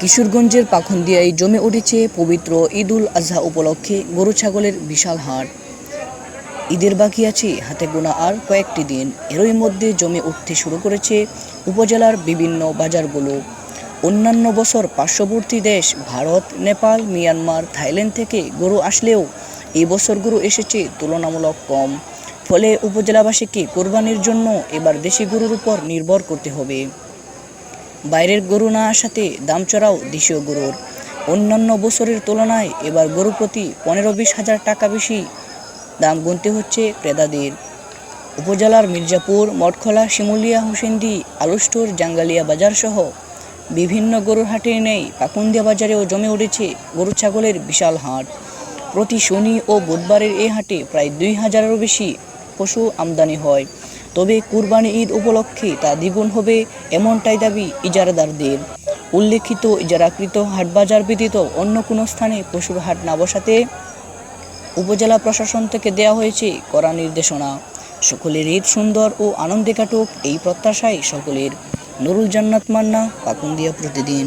কিশোরগঞ্জের পাখন্দিয়ায় জমে উঠেছে পবিত্র ঈদুল আজহা উপলক্ষে গরু ছাগলের বিশাল হাট। ঈদের বাকি আছে হাতে গোনা আর কয়েকটি দিন। এরই মধ্যে জমে উঠতে শুরু করেছে উপজেলার বিভিন্ন বাজারগুলো। অন্যান্য বছর পার্শ্ববর্তী দেশ ভারত, নেপাল, মিয়ানমার, থাইল্যান্ড থেকে গরু আসলেও এই বছর গরু এসেছে তুলনামূলক কম। ফলে উপজেলাবাসীকে কোরবানির জন্য এবার দেশি গরুর উপর নির্ভর করতে হবে। বাইরের গরু না আসাতে দাম চড়াও দেশীয় গরুর। অন্যান্য বছরের তুলনায় এবার গরু প্রতি পনেরো বিশ হাজার টাকা বেশি দাম গুনতে হচ্ছে ক্রেতাদের। উপজেলার মির্জাপুর, মঠখোলা, শিমুলিয়া হুসেন্দি আলুস্টোর, জাঙ্গালিয়া বাজার সহ বিভিন্ন গরুর হাটে নেই পাকুন্দিয়া বাজারেও জমে উঠেছে গরু ছাগলের বিশাল হাট। প্রতি শনি ও বুধবারের এই হাটে প্রায় দুই হাজারেরও বেশি পশু আমদানি হয়। তবে কুরবানি ঈদ উপলক্ষে তা দ্বিগুণ হবে, এমনটাই দাবি ইজারাদারদের। উল্লেখিত, ইজারাকৃত হাটবাজার ব্যতীত অন্য কোনো স্থানে পশুর হাট না বসাতে উপজেলা প্রশাসন থেকে দেওয়া হয়েছে কড়া নির্দেশনা। সকলের ঈদ সুন্দর ও আনন্দে কাটুক, এই প্রত্যাশাই সকলের। নুরুল জান্নাত মান্না, পাকুন্দিয়া প্রতিদিন।